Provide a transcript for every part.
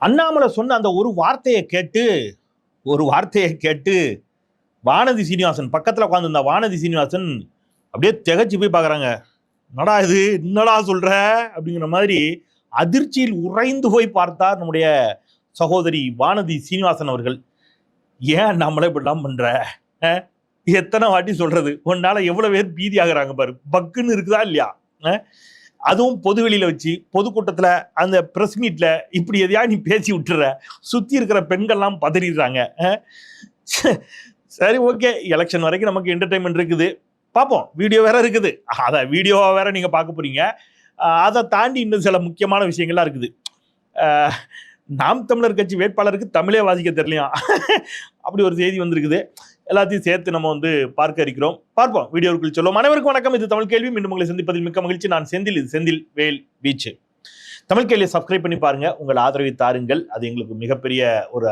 அண்ணாமலை சொன்ன அந்த ஒரு வார்த்தையை கேட்டு ஒரு வார்த்தையை கேட்டு வானதி சீனிவாசன் பக்கத்தில் உட்காந்துருந்த வானதி சீனிவாசன் அப்படியே திகச்சு போய் பார்க்குறாங்க. என்னடா இது? என்னடா சொல்கிற அப்படிங்கிற மாதிரி அதிர்ச்சியில் உறைந்து போய் பார்த்தார் நம்முடைய சகோதரி வானதி சீனிவாசன் அவர்கள். ஏன் நம்மளே இப்படிலாம் பண்ணுற எத்தனை வாட்டி சொல்கிறது உன்னால் எவ்வளோ பேர் பீதி ஆகுறாங்க பாரு. பக்குன்னு இருக்குதா இல்லையா? அதுவும் பொதுவெளியில் வச்சு பொதுக்கூட்டத்தில் அந்த ப்ரெஸ் மீட்டில் இப்படி எதையா நீ பேசி விட்டுற? சுற்றி இருக்கிற பெண்கள்லாம் பதறிடுறாங்க. சரி ஓகே. எலெக்ஷன் வரைக்கும் நமக்கு என்டர்டைன்மெண்ட் இருக்குது. பார்ப்போம். வீடியோ வேற இருக்குது. அதை வீடியோவாக வேற நீங்கள் பார்க்க போறீங்க. அதை தாண்டி இன்னும் சில முக்கியமான விஷயங்கள்லாம் இருக்குது. நாம் தமிழர் கட்சி வேட்பாளருக்கு தமிழே வாசிக்க தெரியலையா? அப்படி ஒரு செய்தி வந்திருக்குது. எல்லாத்தையும் சேர்த்து நம்ம வந்து பார்க்க இருக்கிறோம். பார்ப்போம். வீடியோவுக்குள் சொல்லுவோம் அனைவருக்கும் வணக்கம். இது தமிழ் கேள்வி. மீண்டும் உங்களை சந்திப்பதில் மிக்க மகிழ்ச்சி. நான் செந்தில். இது செந்தில் வேல் வீச்சு. தமிழ் கேள்வியை சப்ஸ்கிரைப் பண்ணி பாருங்க. உங்கள் ஆதரவை தாருங்கள். அது எங்களுக்கு மிகப்பெரிய ஒரு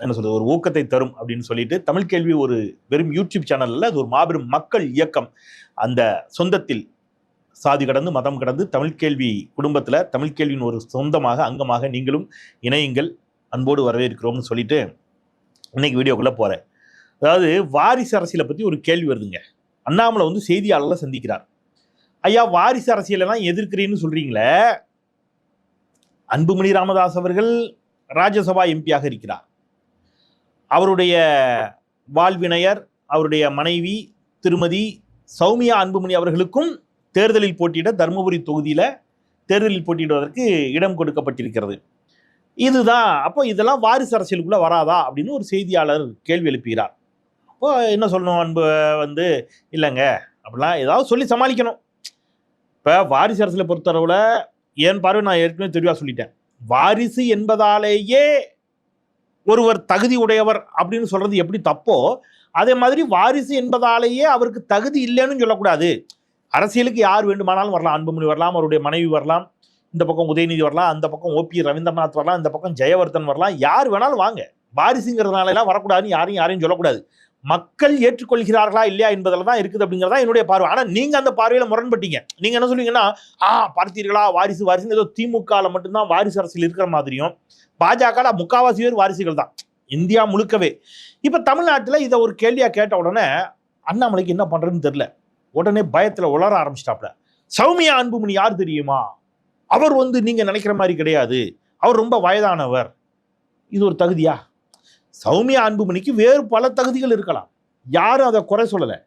என்ன சொல்றது ஒரு ஊக்கத்தை தரும் அப்படின்னு சொல்லிட்டு தமிழ் கேள்வி ஒரு வெறும் யூடியூப் சேனல் அல்ல. அது ஒரு மாபெரும் மக்கள் இயக்கம். அந்த சொந்தத்தில் சாதி கடந்து மதம் கடந்து தமிழ் கேள்வி குடும்பத்தில் தமிழ் கேள்வியின் ஒரு சொந்தமாக அங்கமாக நீங்களும் இணையுங்கள். அன்போடு வரவேற்கிறோம்னு சொல்லிட்டு இன்னைக்கு வீடியோக்குள்ளே போகிறேன் அதாவது வாரிசு அரசியலை பற்றி ஒரு கேள்வி வருதுங்க. அண்ணாமலை வந்து செய்தியாளர்களை சந்திக்கிறார். ஐயா வாரிசு அரசியலெல்லாம் எதிர்க்கிறேன்னு சொல்கிறீங்களே அன்புமணி ராமதாஸ் அவர்கள் ராஜ்யசபா எம்பியாக இருக்கிறார். அவருடைய வாழ்வினையர் அவருடைய மனைவி திருமதி சௌமியா அன்புமணி அவர்களுக்கும் தேர்தலில் போட்டியிட தருமபுரி தொகுதியில் தேர்தலில் போட்டியிடுவதற்கு இடம் கொடுக்கப்பட்டிருக்கிறது. இதுதான். அப்போ இதெல்லாம் வாரிசு அரசியலுக்குள்ளே வராதா? அப்படின்னு ஒரு செய்தியாளர் கேள்வி எழுப்புகிறார். அப்போ என்ன சொல்லணும் அன்பு வந்து இல்லைங்க. அப்படிலாம் ஏதாவது சொல்லி சமாளிக்கணும். இப்போ வாரிசு அரசியலை பொறுத்தளவில் என் பார்வை நான் ஏற்கனவே தெளிவாக சொல்லிட்டேன். வாரிசு என்பதாலேயே ஒருவர் தகுதி உடையவர் அப்படின்னு சொல்கிறது எப்படி தப்போ அதே மாதிரி வாரிசு என்பதாலேயே அவருக்கு தகுதி இல்லைன்னு சொல்லக்கூடாது. அரசியலுக்கு யார் வேண்டுமானாலும் வரலாம். அன்புமணி வரலாம் அவருடைய மனைவி வரலாம் இந்த பக்கம் உதயநிதி வரலாம் அந்த பக்கம் ஓபி ரவீந்திரநாத் வரலாம் இந்த பக்கம் ஜெயவர்தன் வரலாம். யார் வேணாலும் வாங்க. வாரிசுங்கிறதுனால எல்லாம் வரக்கூடாதுன்னு யாரையும் யாரையும் சொல்லக்கூடாது. மக்கள் ஏற்றுக்கொள்கிறார்களா இல்லையா என்பதில் தான் இருக்குது அப்படிங்கிறதா என்னுடைய பார்வை. ஆனால் நீங்கள் அந்த பார்வையில் முரண்பட்டீங்க. நீங்கள் என்ன சொல்லுவீங்கன்னா ஆ பார்த்தீர்களா? வாரிசு வாரிசு ஏதோ திமுகவில் மட்டும்தான் வாரிசு அரசியல் இருக்கிற மாதிரியும் பாஜக முக்காவாசி பேர் வாரிசுகள் தான். இந்தியா முழுக்கவே. இப்போ தமிழ்நாட்டில் இதை ஒரு கேள்வியாக கேட்ட உடனே அண்ணாமலைக்கு என்ன பண்ணுறதுன்னு தெரில உடனே பயத்தில் உளர ஆரம்பிச்சிட்டாப்ல. சௌமியா அன்புமணி யார் தெரியுமா? அவர் வந்து நீங்கள் நினைக்கிற மாதிரி கிடையாது. அவர் ரொம்ப வயதானவர். இது ஒரு தகுதியா? சௌமியா அன்புமணிக்கு வேறு பல தகுதிகள் இருக்கலாம். யாரும் அதை குறை சொல்லலை.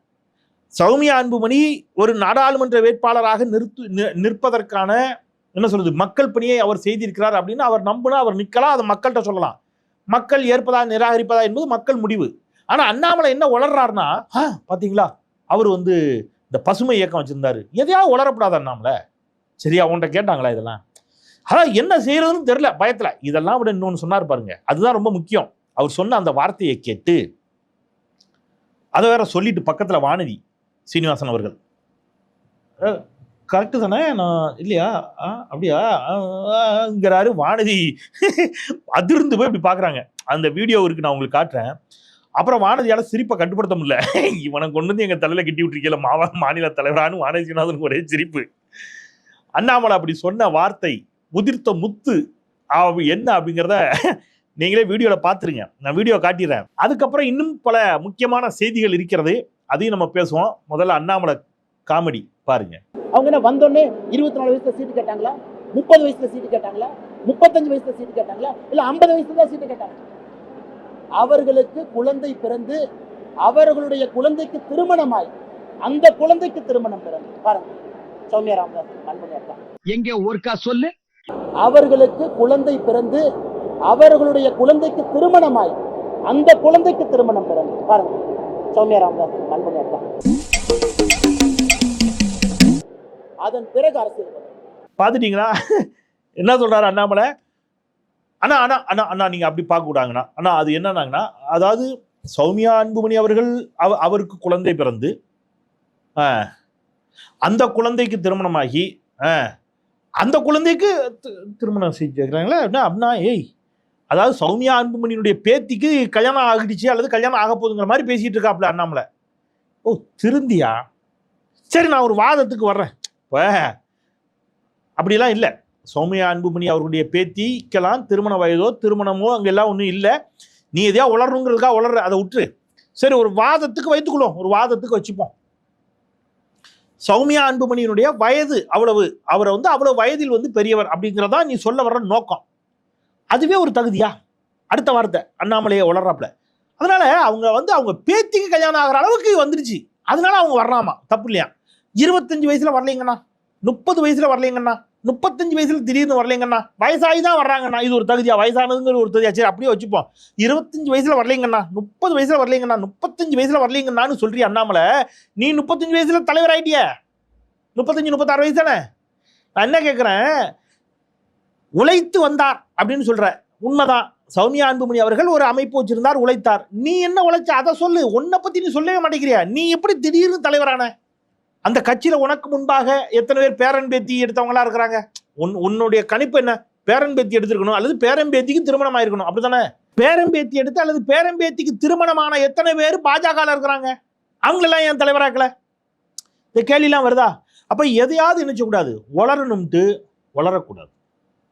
சௌமியா அன்புமணி ஒரு நாடாளுமன்ற வேட்பாளராக நிறுத்து நிற்பதற்கான என்ன சொல்றது மக்கள் பணியை அவர் செய்திருக்கிறார் அப்படின்னு அவர் நம்பினா அவர் நிற்கலாம் அதை மக்கள்கிட்ட சொல்லலாம். மக்கள் ஏற்பதா நிராகரிப்பதா என்பது மக்கள் முடிவு. ஆனா அண்ணாமலை என்ன உளர்றாருன்னா "ஆ, பாத்தீங்களா? அவர் வந்து இந்த பசுமை இயக்கம் வச்சிருந்தாரு. எதையாவது உளரப்படாத அண்ணாமலை. சரியா உன்கிட்ட கேட்டாங்களா இதெல்லாம்? அதான் என்ன செய்யறதுன்னு தெரியல பயத்துல. இதெல்லாம் விட இன்னொன்று சொன்னார் பாருங்க. அதுதான் ரொம்ப முக்கியம். அவர் சொன்ன அந்த வார்த்தையை கேட்டு அதை வேற சொல்லிட்டு பக்கத்துல வானதி சீனிவாசன் அவர்கள். கரெக்டு தானே? நான் இல்லையா? அப்படியாங்கிறாரு அப்படியா? ஆங்கிறாரு வானதி. அதிர்ந்து போய் இப்படி பார்க்குறாங்க அந்த வீடியோ இருக்கு நான் உங்களுக்கு காட்டுறேன். அப்புறம் வானதியால சிரிப்பை கட்டுப்படுத்த முடியல. இவனை கொண்டு வந்து எங்க தலையில் கட்டி விட்டுருக்கல மாவா மாநில தலைவரானு வானதி ஒரே சிரிப்பு. அண்ணாமலை அப்படி சொன்ன வார்த்தை முதிர்த்த முத்து என்ன அப்படிங்கிறத நீங்களே வீடியோல பார்த்துருங்க நான் வீடியோ காட்டிடுறேன் அதுக்கப்புறம் இன்னும் பல முக்கியமான செய்திகள் இருக்கிறது. அதையும் நம்ம பேசுவோம். முதல்ல அண்ணாமலை காமெடி பாருங்க. அவங்க என்ன வந்தோடனே இருபத்தி நாலு வயசுல சீட்டு கேட்டாங்களா? முப்பது வயசுல சீட்டு கேட்டாங்களா? முப்பத்தஞ்சு வயசுல சீட்டு கேட்டாங்களா? இல்ல ஐம்பது வயசுல தான் சீட்டு கேட்டாங்க. அவர்களுக்கு குழந்தை பிறந்து அவர்களுடைய குழந்தைக்கு திருமணமாய் அந்த குழந்தைக்கு திருமணம் பிறந்து. பாருங்க. சௌமியா ராமதாஸ் அக்கா எங்க ஒருக்கா சொல்லு. அவர்களுக்கு குழந்தை பிறந்து அவர்களுடைய குழந்தைக்கு திருமணமாய் அந்த குழந்தைக்கு திருமணம் பிறந்து பாருங்க. சௌமியா ராமதாஸ் அன்புமணி அதன் பிறகு அரசியல் பார்த்துட்டீங்களா? என்ன சொல்றாரு அண்ணாமலை? அண்ணா அண்ணா அண்ணா அண்ணா நீங்க அப்படி பார்க்க கூடாங்கண்ணா அண்ணா அது என்னன்னாங்கண்ணா? அதாவது சௌமியா அன்புமணி அவர்கள் அவ அவருக்கு குழந்தை பிறந்து ஆ, அந்த குழந்தைக்கு திருமணமாகி ஆ, அந்த குழந்தைக்கு திருமணம் செஞ்சுக்கிறாங்களா அப்படின்னா அப்படின்னா ஏய் அதாவது சௌமியா அன்புமணியினுடைய பேத்திக்கு கல்யாணம் ஆகிடுச்சு அல்லது கல்யாணம் ஆக போகுதுங்கிற மாதிரி பேசிகிட்டு இருக்காப்ல அண்ணாமலை. ஓ திருந்தியா? சரி நான் ஒரு வாதத்துக்கு வர்றேன். இப்போ அப்படிலாம் இல்லை. சௌமியா அன்புமணி அவர்களுடைய பேத்திக்கெல்லாம் திருமண வயதோ திருமணமோ அங்கெல்லாம் ஒன்றும் இல்லை. நீ எதையா உளரணுங்கிறதுக்காக உளர்ற அதை விட்டுரு. சரி ஒரு வாதத்துக்கு வைத்துக்கொள்ளும் ஒரு வாதத்துக்கு வச்சுப்போம். சௌமியா அன்புமணியினுடைய வயது அவ்வளவு அவரை வந்து அவ்வளவு வயதில் வந்து பெரியவர் அப்படிங்கிறதா நீ சொல்ல வர்ற நோக்கம். அதுவே ஒரு தகுதியா? அடுத்த வார்த்தை அண்ணாமலையை வளர்றாப்புல. அதனால அவங்க வந்து அவங்க பேத்திக்கு கல்யாணம் ஆகிற அளவுக்கு வந்துருச்சு. அதனால அவங்க வர்றாமா தப்பு இல்லையா? இருபத்தஞ்சு வயசுல வரலைங்கண்ணா. முப்பது வயசுல வரலைங்கண்ணா. முப்பத்தஞ்சு வயசுல திடீர்னு வரலைங்கண்ணா. வயசாகி தான் வர்றாங்கண்ணா. இது ஒரு தகுதியா? வயசானதுங்கிற ஒரு தகுதியா? சரி அப்படியே வச்சுப்போம். இருபத்தஞ்சு வயசுல வரலைங்கண்ணா. முப்பது வயசுல வரலைங்கண்ணா. முப்பத்தஞ்சு வயசுல வரலைங்கண்ணான்னு சொல்றிய அண்ணாமலை? நீ முப்பத்தஞ்சு வயசுல தலைவர் ஆயிட்டிய. முப்பத்தஞ்சு முப்பத்தாறு வயசு தானே? நான் என்ன கேட்குறேன் உழைத்து வந்தார் அப்படின்னு சொல்ற. உண்மைதான். சௌமியா அன்புமணி அவர்கள் ஒரு அமைப்பு வச்சிருந்தார் உழைத்தார். நீ என்ன உழைச்ச அதை சொல்லு. உன்னை பத்தி நீ சொல்லவே மாட்டேங்கிறியா? நீ எப்படி திடீர்னு தலைவரான? அந்த கட்சியில உனக்கு முன்பாக எத்தனை பேர் பேரன் பேத்தி எடுத்தவங்களா இருக்கிறாங்க? உன் உன்னுடைய கணிப்பு என்ன? பேரன் பேத்தி எடுத்திருக்கணும் அல்லது பேரம்பேத்திக்கு திருமணம் ஆயிருக்கணும். அப்படித்தானே? பேரம்பேத்தி எடுத்து அல்லது பேரம்பேத்திக்கு திருமணமான எத்தனை பேர் பாஜக இருக்கிறாங்க? அவங்களெல்லாம் ஏன் தலைவராக்கல? இந்த கேள்விலாம் வருதா? அப்ப எதையாவது நினைச்சக்கூடாது வளரணும்ட்டு வளரக்கூடாது.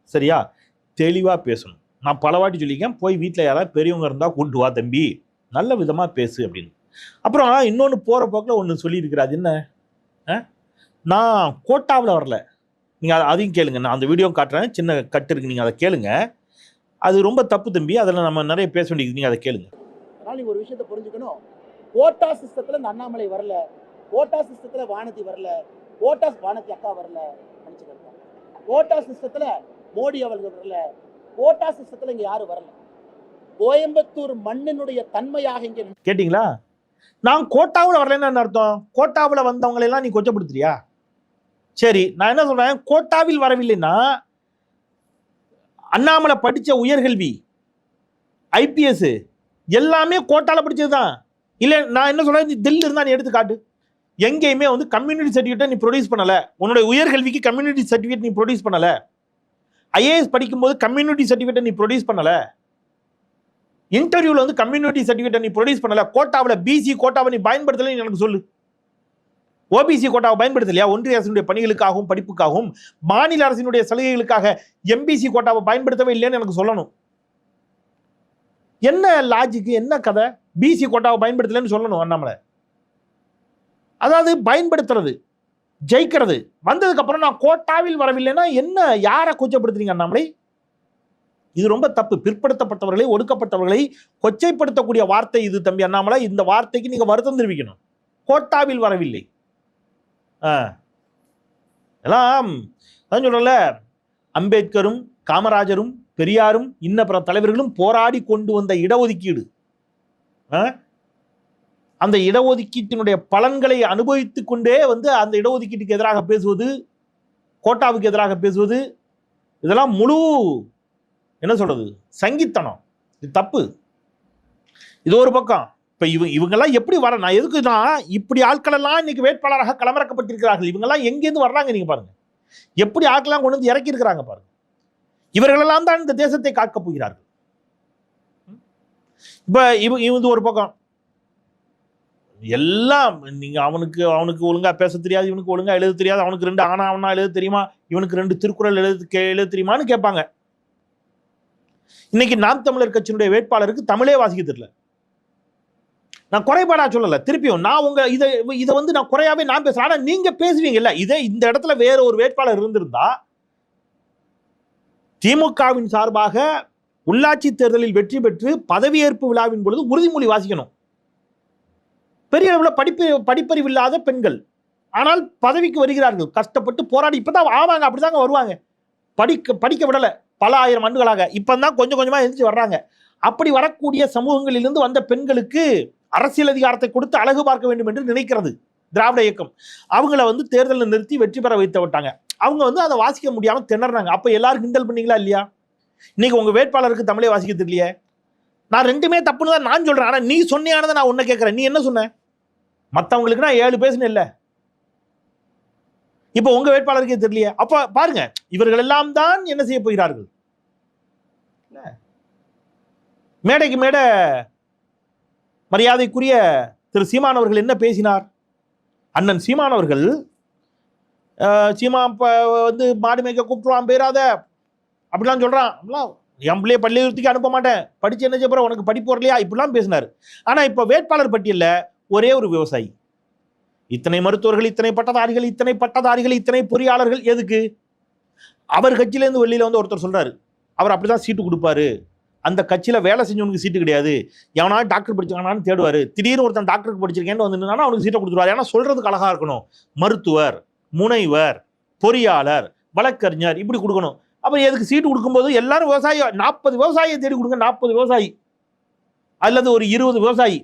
சரியா? தெளிவாக பேசணும். நான் பல வாட்டி சொல்லியிருக்கேன் போய் வீட்டில் யாராவது பெரியவங்க இருந்தால் கூட்டு வா தம்பி. நல்ல விதமாக பேசு அப்படின்னு. அப்புறம் இன்னொன்று போகிற போக்கில் ஒன்று சொல்லியிருக்கிறா என்ன? ஆ? நான் கோட்டாவில் வரல. நீங்கள் அதை அதையும் கேளுங்க. நான் அந்த வீடியோ காட்டுறேன். சின்ன கட்டு இருக்கு. நீங்கள் அதை கேளுங்க. அது ரொம்ப தப்பு தம்பி. அதில் நம்ம நிறைய பேச வேண்டியது நீங்கள் அதை கேளுங்க. அதனால் நீங்கள் ஒரு விஷயத்தை புரிஞ்சுக்கணும். கோட்டா சிஸ்டத்தில் இந்த அண்ணாமலை வரல. கோட்டா சிஸ்டத்தில் வானதி வரல. கோட்டா வானதி அக்கா வரல. நினச்சிக்கிறேன் கோட்டா சிஸ்டத்தில் மோடி அவர்கள் வரல. கோட்டா சிஸ்டத்தில் இங்கே யாரும் வரல. கோயம்புத்தூர் மண்ணினுடைய தன்மையாக இங்கே கேட்டிங்களா? நான் கோட்டாவில் வரலன்னு அர்த்தம்? கோட்டாவில் வந்தவங்களெல்லாம் நீ கொச்சப்படுத்துறியா? சரி நான் என்ன சொல்கிறேன் கோட்டாவில் வரவில்லைன்னா அண்ணாமலை படித்த உயர்கல்வி ஐபிஎஸ் எல்லாமே கோட்டாவில் படித்தது தான் இல்லை நான் என்ன சொல்கிறேன் நீ தில்லி இருந்தால் நீ எடுத்து காட்டு. எங்கேயுமே வந்து கம்யூனிட்டி சர்டிஃபிகேட்டை நீ ப்ரொடியூஸ் பண்ணல. உன்னுடைய உயர்கல்விக்கு கம்யூனிட்டி சர்டிஃபிகேட் நீ ப்ரொடியூஸ் பண்ணல. ஐஏஎஸ் படிக்கும்போது கம்யூனிட்டி சர்டிஃபிகேட்டை நீ ப்ரொடியூஸ் பண்ணல. இன்டர்வியூவில் வந்து கம்யூனிட்டி சர்டிஃபிகேட்டை நீ ப்ரொடியூஸ் பண்ணலை. கோட்டாவில் பிசி கோட்டாவை நீ பயன்படுத்தலைன்னு எனக்கு சொல்லு. ஓபிசி கோட்டாவை பயன்படுத்தலையா? ஒன்றிய அரசினுடைய பணிகளுக்காகவும் படிப்புக்காகவும் மாநில அரசினுடைய சலுகைகளுக்காக எம்பிசி கோட்டாவை பயன்படுத்தவே இல்லைன்னு எனக்கு சொல்லணும். என்ன லாஜிக்கு என்ன கதை? பிசி கோட்டாவை பயன்படுத்தலைன்னு சொல்லணும் அண்ணாமலை. அதாவது பயன்படுத்துறது. ஜெயிக்கிறது. வந்ததுக்கு அப்புறம் நான் கோட்டாவில் வரவில்லைன்னா என்ன யாரை கொச்சப்படுத்துறீங்க அண்ணாமலை? இது ரொம்ப தப்பு. பிற்படுத்தப்பட்டவர்களை ஒடுக்கப்பட்டவர்களை கொச்சைப்படுத்தக்கூடிய வார்த்தை இது தம்பி அண்ணாமலை. இந்த வார்த்தைக்கு நீங்க வருத்தம் தெரிவிக்கணும். கோட்டாவில் வரவில்லை. ஆ. எல்லாம் அதான் சொல்றல அம்பேத்கரும் காமராஜரும் பெரியாரும் இன்ன பிற தலைவர்களும் போராடி கொண்டு வந்த இடஒதுக்கீடு. ஆ? அந்த இடஒதுக்கீட்டினுடைய பலன்களை அனுபவித்து கொண்டே வந்து அந்த இடஒதுக்கீட்டுக்கு எதிராக பேசுவது கோட்டாவுக்கு எதிராக பேசுவது இதெல்லாம் முழு என்ன சொல்கிறது சங்கித்தனம். இது தப்பு. இது ஒரு பக்கம். இப்போ இவங்க இவங்கெல்லாம் எப்படி வர நான் எதுக்குன்னா இப்படி ஆட்களெல்லாம் இன்னைக்கு வேட்பாளராக களமிறக்கப்பட்டிருக்கிறார்கள். இவங்கெல்லாம் எங்கேருந்து வர்றாங்க நீங்கள் பாருங்கள் எப்படி ஆட்கள்லாம் கொண்டு வந்து இறக்கி இருக்கிறாங்க பாருங்கள் இவர்களெல்லாம் தான் இந்த தேசத்தை காக்கப் போகிறார்கள். இப்போ இவ இது ஒரு பக்கம். எல்லாம் நீங்கள் அவனுக்கு அவனுக்கு ஒழுங்காக பேச தெரியாது இவனுக்கு ஒழுங்காக எழுத தெரியாது அவனுக்கு ரெண்டு ஆனா அவனா எழுத தெரியுமா இவனுக்கு ரெண்டு திருக்குறள் எழுத கே- எழுத தெரியுமான்னு கேட்பாங்க. இன்னைக்கு நாம் தமிழர் கட்சியினுடைய வேட்பாளருக்கு தமிழே வாசிக்க தெரியல. நான் குறைபாடா சொல்லலை திருப்பியும் நான் உங்க இதை இதை வந்து நான் குறையாவே நான் பேசுறேன். ஆனால் நீங்க பேசுவீங்கல்ல இதே இந்த இடத்துல வேற ஒரு வேட்பாளர் இருந்திருந்தா திமுகவின் சார்பாக உள்ளாட்சி தேர்தலில் வெற்றி பெற்று பதவியேற்பு விழாவின் பொழுது உறுதிமொழி வாசிக்கணும். பெரிய அளவில் படிப்பு படிப்பறிவு இல்லாத பெண்கள். ஆனால் பதவிக்கு வருகிறார்கள். கஷ்டப்பட்டு போராடி இப்பதான் ஆவாங்க அப்படிதாங்க வருவாங்க. படிக்க படிக்க விடலை. பல ஆயிரம் ஆண்டுகளாக. இப்போ தான் கொஞ்சம் கொஞ்சமாக எழுந்துச்சு வர்றாங்க. அப்படி வரக்கூடிய சமூகங்களிலிருந்து வந்த பெண்களுக்கு அரசியல் அதிகாரத்தை கொடுத்து அழகு பார்க்க வேண்டும் என்று நினைக்கிறது திராவிட இயக்கம். அவங்கள வந்து தேர்தலில் நிறுத்தி வெற்றி பெற வைத்து விட்டாங்க. அவங்க வந்து அதை வாசிக்க முடியாமல் திணறாங்க அப்போ எல்லாரும் கிண்டல் பண்ணீங்களா இல்லையா? இன்னைக்கு உங்கள் வேட்பாளருக்கு தமிழே வாசிக்க தெரியலையே நான் ரெண்டுமே தப்புன்னு தான் நான் சொல்கிறேன் ஆனால் நீ சொன்னியானதை நான் உன்னை கேட்குறேன். நீ என்ன சொன்ன? மற்றவங்களுக்கு நான் ஏழு பேசுன்னு இல்லை. இப்போ உங்கள் வேட்பாளருக்கே தெரியலையே? அப்போ பாருங்க இவர்கள் எல்லாம் தான் என்ன செய்ய போகிறார்கள்? மேடைக்கு மேடை மரியாதைக்குரிய திரு சீமான் அவர்கள் என்ன பேசினார்? அண்ணன் சீமான் அவர்கள் சீமா வந்து மாடு மேய்க்க கூப்பிட்டுருவான் போயிடாத அப்படிலாம் சொல்கிறான் அப்படிலாம் என் பிள்ளைய பள்ளிக்கூடத்துக்கு அனுப்ப மாட்டேன். படிச்சு என்ன செய்ய உனக்கு படிப்பு வரலையா? இப்படிலாம் பேசினார். ஆனால் இப்போ வேட்பாளர் பட்டியலில் ஒரே ஒரு விவசாயி. இத்தனை மருத்துவர்கள் இத்தனை பட்டதாரிகள் இத்தனை பட்டதாரிகள் இத்தனை பொறியாளர்கள் எதுக்கு? அவர் கட்சியிலேருந்து வெளியில் வந்து ஒருத்தர் சொல்கிறார் அவர் அப்படி தான் சீட்டு கொடுப்பாரு. அந்த கட்சியில் வேலை செஞ்சவனுக்கு சீட்டு கிடையாது. எவனா டாக்டர் படிச்சாங்கன்னு தேடுவார். திடீர்னு ஒருத்தன் டாக்டருக்கு படிச்சிருக்கேன்னு வந்து அவனுக்கு சீட்டை கொடுத்துருவாரு. ஏன்னா சொல்கிறதுக்கு அழகாக இருக்கணும். மருத்துவர் முனைவர் பொறியாளர் வழக்கறிஞர் இப்படி கொடுக்கணும். அப்புறம் எதுக்கு சீட்டு கொடுக்கும்போது எல்லாரும் விவசாயி நாற்பது விவசாயியை தேடி கொடுங்க நாற்பது விவசாயி. அல்லது ஒரு இருபது விவசாயி.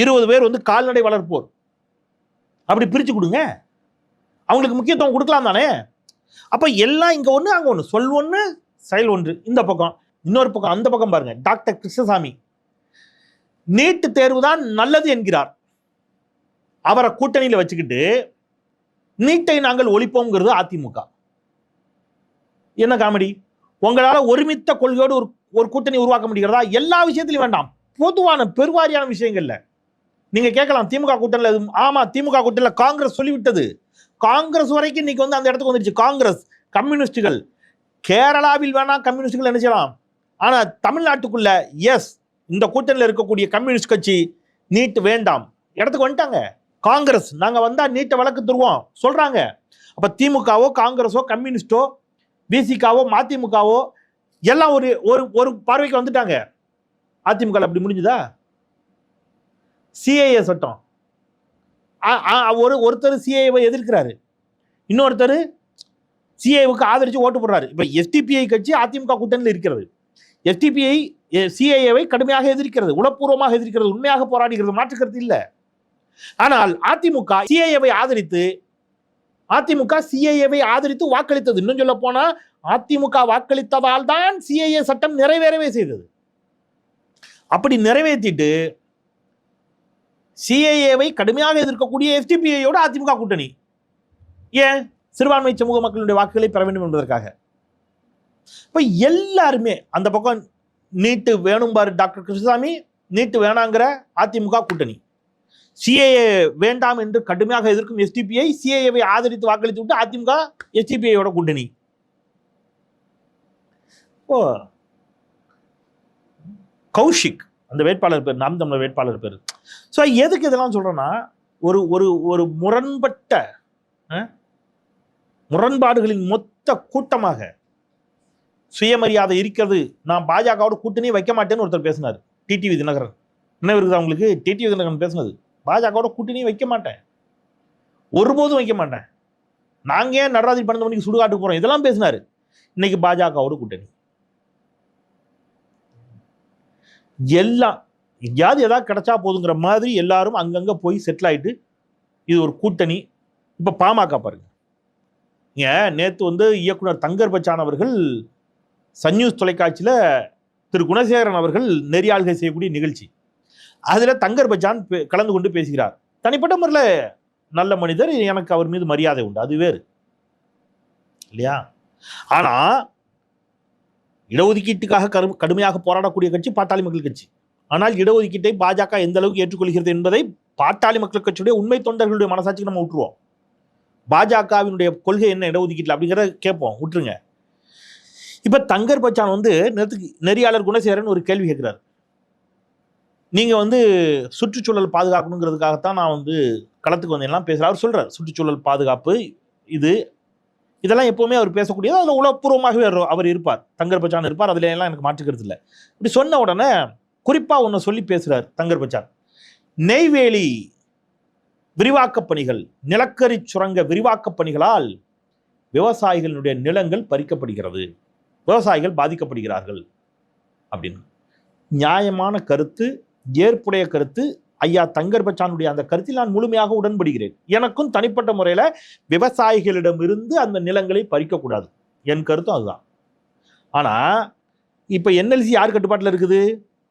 இருபது பேர் வந்து கால்நடை வளர்ப்போர். அப்படி பிரித்து கொடுங்க. அவங்களுக்கு முக்கியத்துவம் கொடுக்கலாம் தானே? அப்போ எல்லாம் இங்கே ஒன்று அங்கே ஒன்று சொல் ஒன்று செயல் ஒன்று. இந்த பக்கம். இன்னொரு பக்கம். அந்த பக்கம் பாருங்கள் டாக்டர் கிருஷ்ணசாமி. நீட்டு தேர்வு தான் நல்லது என்கிறார். அவரை கூட்டணியில் வச்சுக்கிட்டு நீட்டை நாங்கள் ஒழிப்போங்கிறது அதிமுக. என்ன காமெடி? உங்களால் ஒருமித்த கொள்கையோடு ஒரு ஒரு கூட்டணி உருவாக்க முடிகிறதா? எல்லா விஷயத்திலும் வேண்டாம். பொதுவான பெருவாரியான விஷயங்கள்ல. நீங்க கேட்கலாம் திமுக கூட்டணியில் ஆமா திமுக கூட்டணியில் காங்கிரஸ் சொல்லிவிட்டது. காங்கிரஸ் வரைக்கும் இன்னைக்கு வந்து அந்த இடத்துக்கு வந்துருச்சு. காங்கிரஸ் கம்யூனிஸ்டுகள். கேரளாவில் வேணா கம்யூனிஸ்டுகள் என்ன செய்யலாம்? ஆனா தமிழ்நாட்டுக்குள்ள எஸ் இந்த கூட்டணியில் இருக்கக்கூடிய கம்யூனிஸ்ட் கட்சி நீட் வேண்டாம். இடத்துக்கு வந்துட்டாங்க. காங்கிரஸ் நாங்க வந்தா நீட்டை வழக்கு தருவோம். சொல்றாங்க. அப்ப திமுகவோ காங்கிரஸோ கம்யூனிஸ்டோ பிசிகாவோ மதிமுகவோ எல்லாம் ஒரு ஒரு ஒரு பார்வைக்கு வந்துட்டாங்க. அதிமுக அப்படி முடிஞ்சுதா? சிஏஏ சட்டம். ஆ- ஆ- ஒரு ஒருத்தர் சிஏவை எதிர்க்கிறாரு. இன்னொருத்தர் சிஏவுக்கு ஆதரிச்சு ஓட்டு போடுறாரு. இப்ப எஸ்டிபிஐ கட்சி அதிமுக கூட்டணியில் இருக்கிறது. எஸ்டிபிஐ சிஏஏவை கடுமையாக எதிர்க்கிறது உளப்பூர்வமாக எதிர்க்கிறது உண்மையாக போராடுகிறது மாற்றுக்கிறது இல்லை. ஆனால் அதிமுக சிஏஏவை ஆதரித்து அதிமுக சிஏஏவை ஆதரித்து வாக்களித்தது. இன்னும் சொல்ல போனா அதிமுக வாக்களித்ததால் தான் சிஏஏ சட்டம் நிறைவேறவே செய்தது. அப்படி நிறைவேற்றிட்டு சிஏஏவை கடுமையாக எதிர்க்கக்கூடிய எஸ்டிபிஐயோட அதிமுக கூட்டணி. ஏன்? சிறுபான்மை சமூக மக்களுடைய வாக்குகளை பெற வேண்டும் என்பதற்காக. இப்ப எல்லாருமே அந்த பக்கம் நீட்டு வேணும் பாரு டாக்டர் கிருஷ்ணசாமி நீட்டு வேணாங்கிற அதிமுக கூட்டணி. சிஏஏ வேண்டாம் என்று கடுமையாக எதிர்க்கும் எஸ்டிபிஐ சிஏஏவை ஆதரித்து வாக்களித்து விட்டு அதிமுக எஸ்டிபிஐயோட கூட்டணி. ஓ. கௌஷிக் அந்த வேட்பாளர் பேர் நாம் தமிழர் வேட்பாளர் பேர். ஸோ எதுக்கு இதெல்லாம் சொல்கிறேன்னா ஒரு ஒரு ஒரு முரண்பட்ட முரண்பாடுகளின் மொத்த கூட்டமாக சுயமரியாதை இருக்கிறது. நான் பாஜகவோட கூட்டணியே வைக்க மாட்டேன்னு ஒருத்தர் பேசினார். டிடிவி தினகரன். என்ன இருக்குது அவங்களுக்கு டிடிவி தினகரன் பேசினது. பாஜகவோட கூட்டணி வைக்க மாட்டேன். ஒருபோதும் வைக்க மாட்டேன். நாங்க ஏன் நடராஜி பன்னெண்டு மணிக்கு சுடுகாட்டுக்கு போறோம்? இதெல்லாம் பேசினாரு. இன்னைக்கு பாஜகவோட கூட்டணி. எல்லாம் எங்கேயாவது எதாவது கிடைச்சா போதுங்கிற மாதிரி எல்லாரும் அங்கங்க போய் செட்டில் ஆயிட்டு இது ஒரு கூட்டணி. இப்ப பாமக பாருங்க. ஏன்? நேத்து வந்து இயக்குனர் தங்கர் பச்சான் அவர்கள் சன் நியூஸ் தொலைக்காட்சியில் திரு குணசேகரன் அவர்கள் நெறியாள்கை செய்யக்கூடிய நிகழ்ச்சி. அதில் தங்கர் பச்சான் பே- கலந்து கொண்டு பேசுகிறார். தனிப்பட்ட முறையில் நல்ல மனிதர் எனக்கு அவர் மீது மரியாதை உண்டு. அது வேறு. இல்லையா? ஆனால் இடஒதுக்கீட்டுக்காக கரு கடுமையாக போராடக்கூடிய கட்சி பாட்டாளி மக்கள் கட்சி. ஆனால் இடஒதுக்கீட்டை பாஜக எந்த அளவுக்கு ஏற்றுக்கொள்கிறது என்பதை பாட்டாளி மக்கள் கட்சியுடைய உண்மை தொண்டர்களுடைய மனசாட்சிக்கு நம்ம விட்டுருவோம் பாஜகவினுடைய கொள்கை என்ன இடஒதுக்கீட்டில் அப்படிங்கிறத கேட்போம். விட்டுருங்க இப்போ தங்கர் பச்சான் வந்து நேத்துக்கு நெறியாளர் குணசேகரன் ஒரு கேள்வி கேட்குறாரு. நீங்கள் வந்து சுற்றுச்சூழல் பாதுகாக்கணுங்கிறதுக்காகத்தான் நான் வந்து களத்துக்கு வந்தேன்லாம் பேசுறாரு அவர் சொல்கிறார் சுற்றுச்சூழல் பாதுகாப்பு இது இதெல்லாம் எப்போவுமே அவர் பேசக்கூடியது. அதில் உளப்பூர்வமாகவே அவர் அவர் இருப்பார். தங்கர் பச்சான் இருப்பார். அதில் எல்லாம் எனக்கு மாற்றுக்கிறது இல்லை. இப்படி சொன்ன உடனே குறிப்பாக ஒன்று சொல்லி பேசுகிறார் தங்கர் பச்சான். நெய்வேலி விரிவாக்கப் பணிகள் நிலக்கரி சுரங்க விரிவாக்கப் பணிகளால் விவசாயிகளுடைய நிலங்கள் பறிக்கப்படுகிறது. விவசாயிகள் பாதிக்கப்படுகிறார்கள். அப்படின்னு. நியாயமான கருத்து ஏற்புடைய கருத்து ஐயா தங்கர் பச்சானுடைய அந்த கருத்தில் நான் முழுமையாக உடன்படுகிறேன். எனக்கும் தனிப்பட்ட முறையில் விவசாயிகளிடமிருந்து அந்த நிலங்களை பறிக்கக்கூடாது. என் கருத்தும் அதுதான். ஆனால் இப்போ என்எல்சி யார் கட்டுப்பாட்டில் இருக்குது?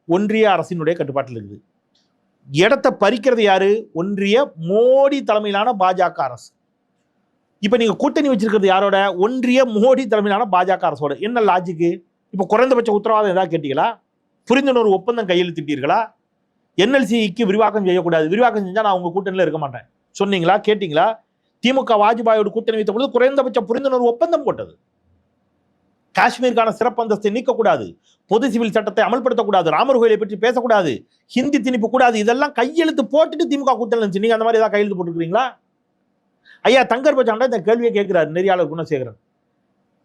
ஒன்றிய அரசினுடைய கட்டுப்பாட்டில் இருக்குது. இடத்தை பறிக்கிறது யாரு? ஒன்றிய மோடி தலைமையிலான பாஜக அரசு. இப்போ நீங்கள் கூட்டணி வச்சிருக்கிறது யாரோட? ஒன்றிய மோடி தலைமையிலான பாஜக அரசோட. என்ன லாஜிக்கு இப்போ குறைந்தபட்ச உத்தரவாதம் ஏதாவது கேட்டீங்களா? புரிந்துணர்வு ஒப்பந்தம் கையெழுத்திட்டீர்களா? என்எல்சிக்கு விரிவாக்கம் செய்யக்கூடாது. விரிவாக்கம் செஞ்சால் நான் உங்கள் கூட்டணியில் இருக்க மாட்டேன். சொன்னீங்களா? கேட்டிங்களா? திமுக வாஜ்பாயோட கூட்டணி வைத்த பொழுது குறைந்தபட்ச புரிந்துணர்வு ஒப்பந்தம் போட்டது. காஷ்மீருக்கான சிறப்பு அந்தஸ்தை நீக்கக்கூடாது. பொது சிவில் சட்டத்தை அமல்படுத்தக்கூடாது. ராமர் கோயிலை பற்றி பேசக்கூடாது. ஹிந்தி திணிப்பு கூடாது. இதெல்லாம் கையெழுத்து போட்டுட்டு திமுக கூட்டணி இருந்துச்சு. அந்த மாதிரி ஏதாவது கையெழுத்து போட்டுருக்கீங்களா ஐயா தங்கர் பச்சாண்டா இந்த கேள்வியை கேட்கிறார். நெறியாளர் குணசேகரன்.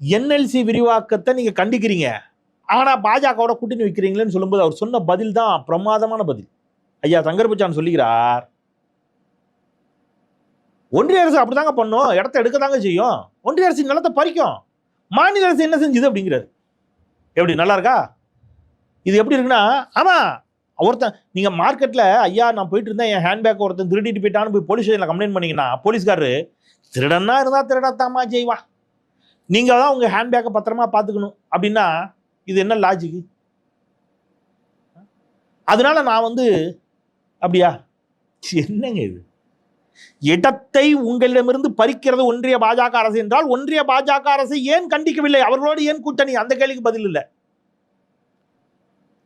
என்எல்சி விரிவாக்கத்தை நீங்கள் கண்டிக்கிறீங்க. ஆனால் பாஜகவோட கூட்டணி வைக்கிறீங்களேன்னு சொல்லும்போது அவர் சொன்ன பதில் தான் பிரமாதமான பதில். ஐயா தங்கர் பச்சான் சொல்லுகிறார் ஒன்றிய அரசு அப்படிதாங்க பண்ணும். இடத்த எடுக்க தாங்க செய்யும். ஒன்றிய அரசு நிலத்தை பறிக்கும். மாநில அரசு என்ன செஞ்சுது? அப்படிங்கிறது எப்படி நல்லா இருக்கா? இது எப்படி இருக்குன்னா ஆமா ஒருத்தன் நீங்க மார்க்கெட்ல ஐயா நான் போயிட்டு இருந்தேன். என் ஹேண்ட்பேக் ஒருத்தன் திருடிட்டு போயிட்டான்னு போய் போலீஸ் ஸ்டேஷனில் கம்ப்ளைண்ட் பண்ணீங்கன்னா போலீஸ்காரரு திருடனா இருந்தா திருடத்தாமா செய்வான். நீங்க தான் உங்க ஹேண்ட்பேக்கை பத்திரமா பார்த்துக்கணும். அப்படின்னா இது என்ன லாஜிக்கு அதனால நான் வந்து அப்படியா? என்னங்க இது? இடத்தை உங்களிடமிருந்து பறிக்கிறது ஒன்றிய பாஜக அரசு என்றால் ஒன்றிய பாஜக அரசை ஏன் கண்டிக்கவில்லை? அவர்களோடு ஏன் கூட்டணி? அந்த கேள்விக்கு பதில் இல்லை.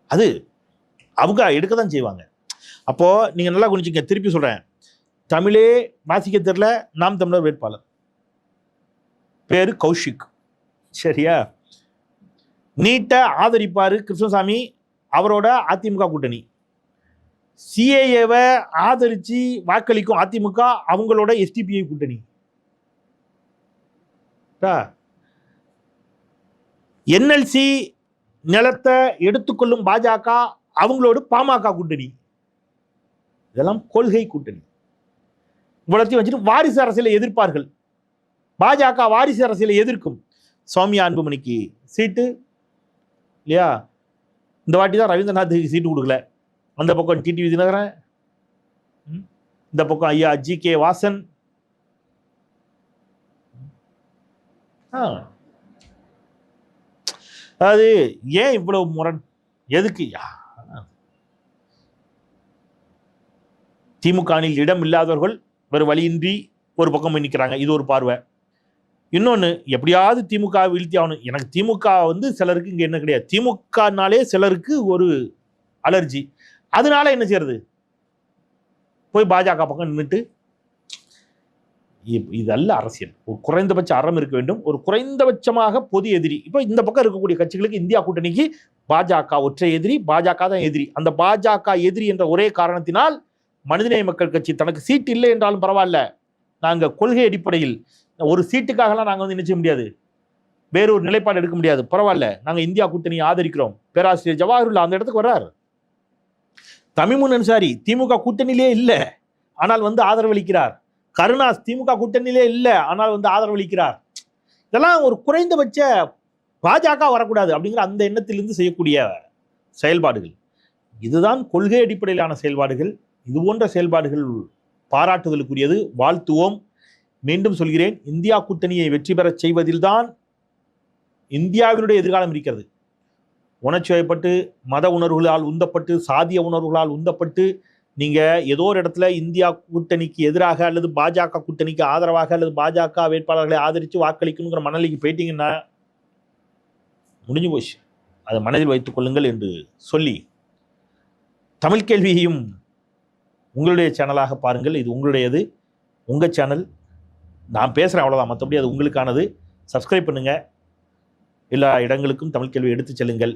அது அவங்க எடுக்க தான் செய்வாங்க. அப்போ நீங்க நல்லா குனிச்சிங்க திருப்பி சொல்றேன். தமிழே வாசிக்க தெரியல நாம் தமிழர் வேட்பாளர். பேரு கௌஷிக். சரியா? நீட்டை ஆதரிப்பாரு கிருஷ்ணசாமி அவரோட அதிமுக கூட்டணி. சிஏஏவை ஆதரித்து வாக்களிக்கும் அதிமுக அவங்களோட எஸ்டிபிஐ கூட்டணி. என்எல்சி நிலத்தை எடுத்துக்கொள்ளும் பாஜக அவங்களோட பாமக கூட்டணி. இதெல்லாம் கொள்கை கூட்டணி. இவ்வளத்தையும் வச்சுட்டு வாரிசு அரசியலை எதிர்ப்பார்கள். பாஜக வாரிசு அரசியலை எதிர்க்கும். சௌமியா அன்புமணிக்கு சீட்டு இல்லையா? இந்த வாட்டி தான் ரவீந்திரநாத்துக்கு சீட்டு கொடுக்கல. அந்த பக்கம் டிடிவி தினகரன். இந்த பக்கம் ஐயா ஜி கே வாசன். அது ஏன் இவ்வளவு முரண் எதுக்கு. திமுக அணியில் இடம் இல்லாதவர்கள் வேறு வழியின்றி ஒரு பக்கம் நிற்கிறாங்க இது ஒரு பார்வை. இன்னொன்று எப்படியாவது திமுக வீழ்த்தி ஆகணும். எனக்கு திமுக வந்து சிலருக்கு இங்கே என்ன கிடையாது. திமுகனாலே சிலருக்கு ஒரு அலர்ஜி. அதனால என்ன செய்யறது? போய் பாஜக பக்கம் நின்றுட்டு இதல்ல அரசியல். ஒரு குறைந்தபட்ச அறம் இருக்க வேண்டும். ஒரு குறைந்தபட்சமாக பொது எதிரி. இப்போ இந்த பக்கம் இருக்கக்கூடிய கட்சிகளுக்கு இந்தியா கூட்டணிக்கு பாஜக ஒற்றை எதிரி பாஜக தான் எதிரி. அந்த பாஜக எதிரி என்ற ஒரே காரணத்தினால் மனிதநேய மக்கள் கட்சி தனக்கு சீட்டு இல்லை என்றாலும் பரவாயில்ல. நாங்கள் கொள்கை அடிப்படையில் ஒரு சீட்டுக்காகலாம் நாங்கள் வந்து நினைச்ச முடியாது? வேறொரு நிலைப்பாடு எடுக்க முடியாது. பரவாயில்ல. நாங்கள் இந்தியா கூட்டணியை ஆதரிக்கிறோம். பேராசிரியர் ஜவாஹருல்லா அந்த இடத்துக்கு வர்றார். தமிமுன் அன்சாரி திமுக கூட்டணியிலே இல்லை. ஆனால் வந்து ஆதரவளிக்கிறார். கருணாஸ் திமுக கூட்டணியிலே இல்லை. ஆனால் வந்து ஆதரவளிக்கிறார். இதெல்லாம் ஒரு குறைந்தபட்ச பாஜக வரக்கூடாது அப்படிங்கிற அந்த எண்ணத்திலிருந்து செய்யக்கூடிய செயல்பாடுகள். இதுதான் கொள்கை அடிப்படையிலான செயல்பாடுகள். இது போன்ற செயல்பாடுகள் பாராட்டுதலுக்குரியது. வாழ்த்துவோம். மீண்டும் சொல்கிறேன். இந்தியா கூட்டணியை வெற்றி பெறச் செய்வதில்தான் இந்தியாவினுடைய எதிர்காலம் இருக்கிறது. உணர்ச்சி வயப்பட்டு மத உணர்வுகளால் உந்தப்பட்டு சாதிய உணர்வுகளால் உந்தப்பட்டு நீங்கள் ஏதோ ஒரு இடத்துல இந்தியா கூட்டணிக்கு எதிராக அல்லது பாஜக கூட்டணிக்கு ஆதரவாக அல்லது பாஜக வேட்பாளர்களை ஆதரித்து வாக்களிக்கணுங்கிற மனநிலைக்கு போயிட்டீங்கன்னா முடிஞ்சு போச்சு. அதை மனதில் வைத்துக் கொள்ளுங்கள் என்று சொல்லி தமிழ் கேள்வியையும் உங்களுடைய சேனலாக பாருங்கள். இது உங்களுடையது. உங்கள் சேனல். நான் பேசுகிறேன் அவ்வளோதான் மற்றபடி அது உங்களுக்கானது. சப்ஸ்கிரைப் பண்ணுங்கள் எல்லா இடங்களுக்கும் தமிழ் கல்வி எடுத்துச் செல்லுங்கள்.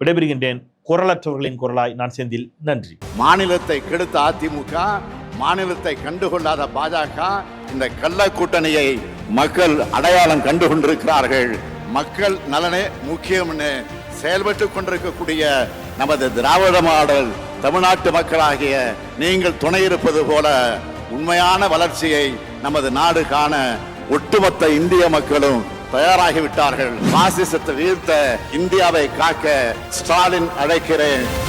விடைபெறுகின்றேன். குரலற்றவர்களின் குரலாய் நான் செந்தில். நன்றி. மாநிலத்தை கெடுத்த அதிமுக மாநிலத்தை கண்டுகொள்ளாத பாஜக இந்த கள்ள கூட்டணியை மக்கள் அடையாளம் கண்டு கொண்டிருக்கிறார்கள் மக்கள் நலனே முக்கியம்னு செயல்பட்டு கொண்டிருக்கக்கூடிய நமது திராவிட மாடல் தமிழ்நாட்டு மக்களாகிய நீங்கள் துணை இருப்பது போல உண்மையான வளர்ச்சியை நமது நாடு காண ஒட்டுமொத்த இந்திய மக்களும் தயாராகிவிட்டார்கள். பாசிசத்தை வீழ்த்த இந்தியாவை காக்க ஸ்டாலின் அழைக்கிறேன்.